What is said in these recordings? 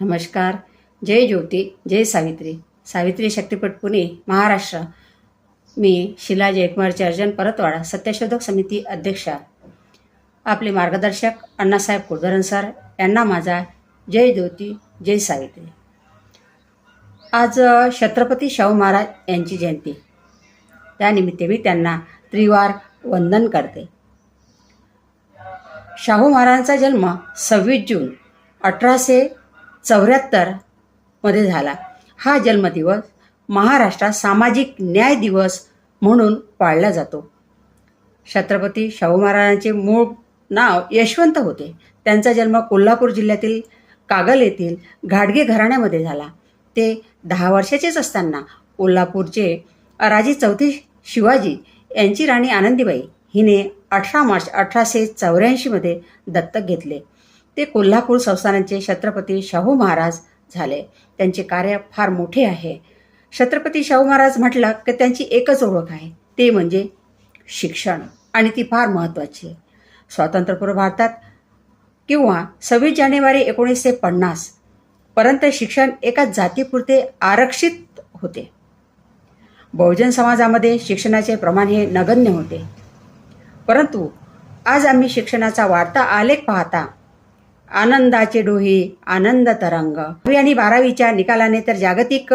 नमस्कार. जय ज्योती जय सावित्री. सावित्री शक्तीपीठ पुणे महाराष्ट्र. मी शिला जयकुमारचे अर्जन परतवाडा सत्यशोधक समिती अध्यक्षा. आपले मार्गदर्शक अण्णासाहेब कुलधरण सर यांना माझा जय ज्योती जय सावित्री. आज छत्रपती शाहू महाराज यांची जयंती. त्यानिमित्त मी त्यांना त्रिवार वंदन करते. शाहू महाराजांचा जन्म सव्वीस जून अठराशे चौऱ्याहत्तरमध्ये झाला. हा जन्मदिवस महाराष्ट्रात सामाजिक न्याय दिवस म्हणून पाळला जातो. छत्रपती शाहू महाराजांचे मूळ नाव यशवंत होते. त्यांचा जन्म कोल्हापूर जिल्ह्यातील कागल येथील घाडगे घराण्यामध्ये झाला. ते दहा वर्षाचेच असताना कोल्हापूरचे राजे चौथी शिवाजी यांची राणी आनंदीबाई हिने अठरा मार्च अठराशे चौऱ्याऐंशीमध्ये दत्तक घेतले. ते कोल्हापूर संस्थानाचे छत्रपती शाहू महाराज झाले. त्यांचे कार्य फार मोठे आहे. छत्रपती शाहू महाराज म्हटलं की त्यांची एकच ओळख आहे. ते म्हणजे शिक्षण आणि ती फार महत्त्वाची. आहे स्वातंत्र्यपूर्व भारतात किंवा सव्वीस जानेवारी एकोणीसशे पन्नास पर्यंत शिक्षण एका जातीपुरते आरक्षित होते. बहुजन समाजामध्ये शिक्षणाचे प्रमाण हे नगण्य होते. परंतु आज आम्ही शिक्षणाचा वाढता आलेख पाहता आनंदाचे डोहे आनंद तरंग. दहावी आणि बारावीच्या निकालाने तर जागतिक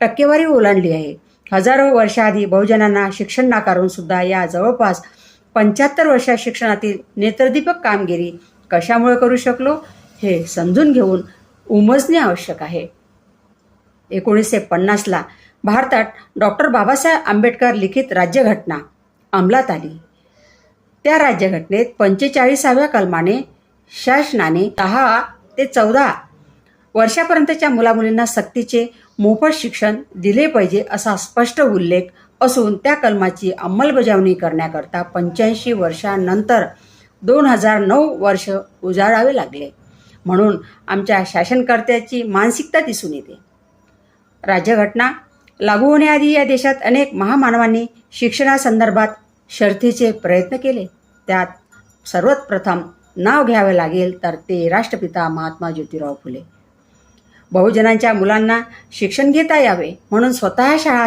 टक्केवारी ओलांडली आहे. हजारो वर्षाआधी बहुजनांना शिक्षण नाकारून सुद्धा या जवळपास पंच्याहत्तर वर्षात शिक्षणातील नेत्रदीपक कामगिरी कशामुळे करू शकलो हे समजून घेऊन उमजणे आवश्यक आहे. एकोणीसशे पन्नासला भारतात डॉक्टर बाबासाहेब आंबेडकर लिखित राज्यघटना अंमलात आली. त्या राज्यघटनेत पंचेचाळीसाव्या कलमाने शासनाने दहा ते चौदा वर्षापर्यंतच्या मुलामुलींना सक्तीचे मोफत शिक्षण दिले पाहिजे असा स्पष्ट उल्लेख असून त्या कलमाची अंमलबजावणी करण्याकरता पंच्याऐंशी वर्षानंतर दोन हजार नऊ वर्ष उजाडावे लागले. म्हणून आमच्या शासनकर्त्याची मानसिकता दिसून येते. राज्यघटना लागू होण्याआधी या देशात अनेक महामानवांनी शिक्षणासंदर्भात शर्थीचे प्रयत्न केले. त्यात सर्वात प्रथम नाव घ्यावे लागेल तर ते राष्ट्रपिता महात्मा ज्योतिराव फुले. बहुजनांच्या मुलांना शिक्षण घेता यावे म्हणून स्वतः शाळा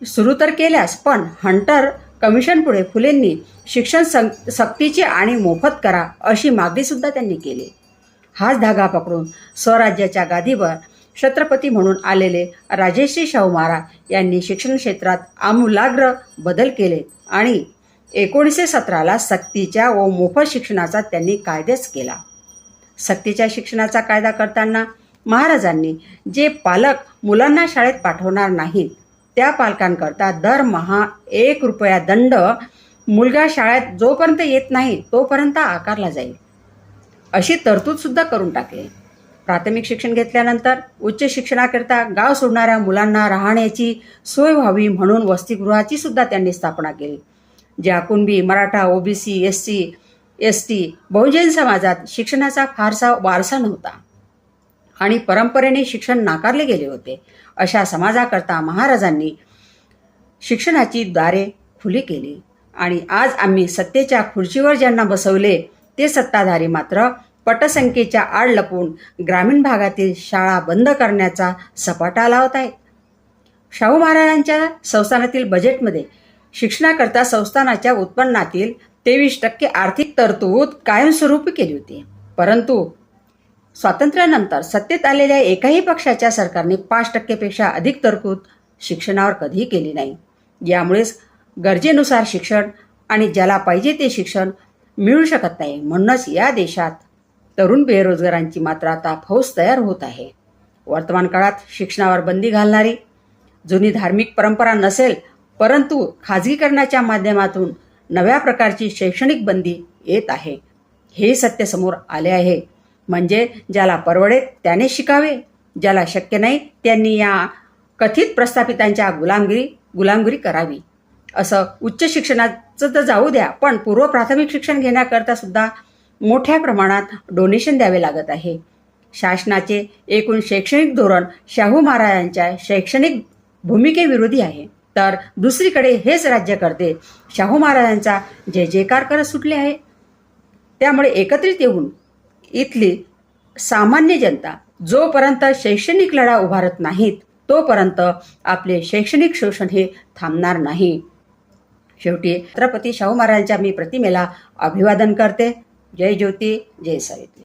सुरू तर केल्यास पण हंटर कमिशनपुढे फुलेंनी शिक्षण सं सक्तीची आणि मोफत करा अशी मागणीसुद्धा त्यांनी केली. हाच धागा पकडून स्वराज्याच्या गादीवर छत्रपती म्हणून आलेले राजेश्री शाहू महाराज यांनी शिक्षण क्षेत्रात आमूलाग्र बदल केले आणि एकोणीसशे सतराला सक्तीच्या व मोफत शिक्षणाचा त्यांनी कायदेच केला. सक्तीच्या शिक्षणाचा कायदा करताना महाराजांनी जे पालक मुलांना शाळेत पाठवणार नाहीत त्या पालकांकरता दरमहा एक रुपया दंड मुलगा शाळेत जोपर्यंत येत नाही तोपर्यंत आकारला जाईल. अशी तरतूदसुद्धा करून टाकली. प्राथमिक शिक्षण घेतल्यानंतर उच्च शिक्षणाकरिता गाव सोडणाऱ्या मुलांना राहण्याची सोय व्हावी म्हणून वसतिगृहाची सुद्धा त्यांनी स्थापना केली. ज्या Kunbi Maratha OBC S C S T बहुजन समाजात शिक्षणाचा फारसा वारसा नव्हता. आणि परंपरेने शिक्षण नाकारले गेले होते. अशा समाजाकरता महाराजांनी शिक्षणाची द्वारे खुली केली. आणि आज आम्ही सत्तेच्या खुर्चीवर ज्यांना बसवले ते सत्ताधारी मात्र पटसंख्येच्या आड लपून ग्रामीण भागातील शाळा बंद करण्याचा सपाटा लावत आहेत. शाहू महाराजांच्या संस्थानातील बजेटमध्ये शिक्षणाकरता संस्थानाच्या उत्पन्नातील तेवीस टक्के आर्थिक तरतूद कायमस्वरूपी केली होती. परंतु स्वातंत्र्यानंतर सत्तेत आलेल्या एकाही पक्षाच्या सरकारने पाच टक्केपेक्षा अधिक तरतूद शिक्षणावर कधीही केली नाही. यामुळेच गरजेनुसार शिक्षण आणि ज्याला पाहिजे ते शिक्षण मिळू शकत नाही म्हणूनच या देशात तरुण बेरोजगारांची मात्र आता फौज तयार होत आहे. वर्तमान काळात शिक्षणावर बंदी घालणारी जुनी धार्मिक परंपरा नसेल परंतु खाजगीकरणाच्या माध्यमातून नव्या प्रकारची शैक्षणिक बंदी येत आहे. हे सत्य समोर आले आहे. म्हणजे ज्याला परवडेल त्याने शिकावे ज्याला शक्य नाही त्यांनी या कथित प्रस्थापितांच्या गुलामगिरी गुलामगिरी करावी. असं उच्च शिक्षणाचं तर जाऊ द्या पण पूर्व प्राथमिक शिक्षण घेण्याकरता सुद्धा मोठ्या प्रमाणात डोनेशन द्यावे लागत आहे. शासनाचे एकूण शैक्षणिक धोरण शाहू महाराजांच्या शैक्षणिक भूमिकेविरोधी आहे. तर दुसरीकडे हेच राज्य करते. शाहू महाराजांचा जय जयकार करत सुटले आहे. त्यामुळे एकत्रित येऊन इथली सामान्य जनता जोपर्यंत शैक्षणिक लढा उभारत नाहीत तोपर्यंत आपले शैक्षणिक शोषण हे थांबणार नाही. शेवटी छत्रपती शाहू महाराजांच्या मी प्रतिमेला अभिवादन करते. जय ज्योती जय सावित्री.